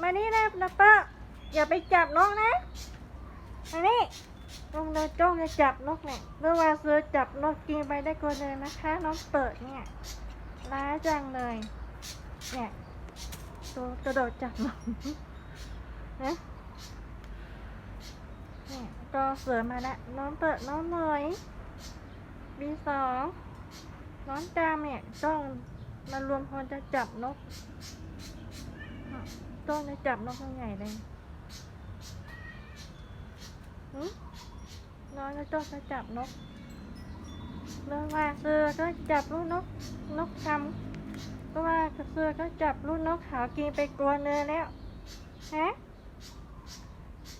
มานี่นะนะปอร์อย่าไปจับนกนะมานี่ลงเดินจ้องจะจับนกเนี่ยเมื่อวานซื้อจับนกกินไปได้คนเลยนะคะน้องเปิดเนี่ยร้ายจังเลยเนี่ยตัวกระโดดจับนกนะเนี่ยก็เสือมาละน้องเปิดน้องหน่อยบีสองน้องจามเนี่ยต้องมารวมพลจะจับนก ต้องจะจับนกยังไงเลยน้องจะต้องจะจับนกเรื่องว่าเสือก็จับลูกนกนกทำก็ว่าเสือก็จับลูกนกขาวกินไปกลัวเนื้อแล้วฮะ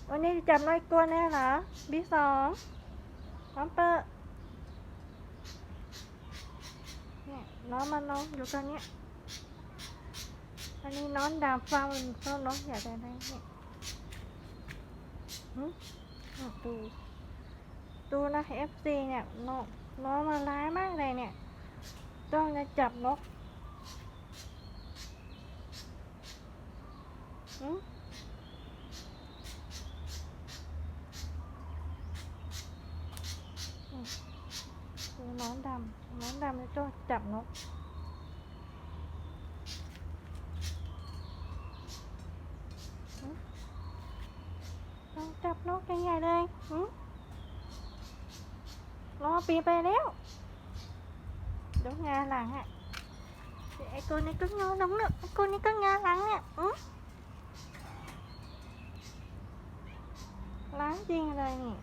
วันนี้จับนกอีกตัวแน่เหรอบีสองน้องเปิดเนี่ยน้องมันน้องอยู่กันเนี้ย อันนี้น้องดำฟังมันเพิ่มน้องอยากได้ไหมเนี่ยหึอะดูดูนะ FC เนี่ยน้องน้องมันร้ายมากเลยเนี่ย ต้องจะจับนกหึอืมน้องดำน้องดำจะต้องจับนก ลอง จับนกใหญ่ๆเลยหืมรอปีไปแล้วเดูงาหลังอะเดี๋ยวไอ้ตัวนี้ก็งาหลังเนี่ยไอ้ตัวนี้ก็งาหลังเนี่ยอืมล้างจริงเลยนี่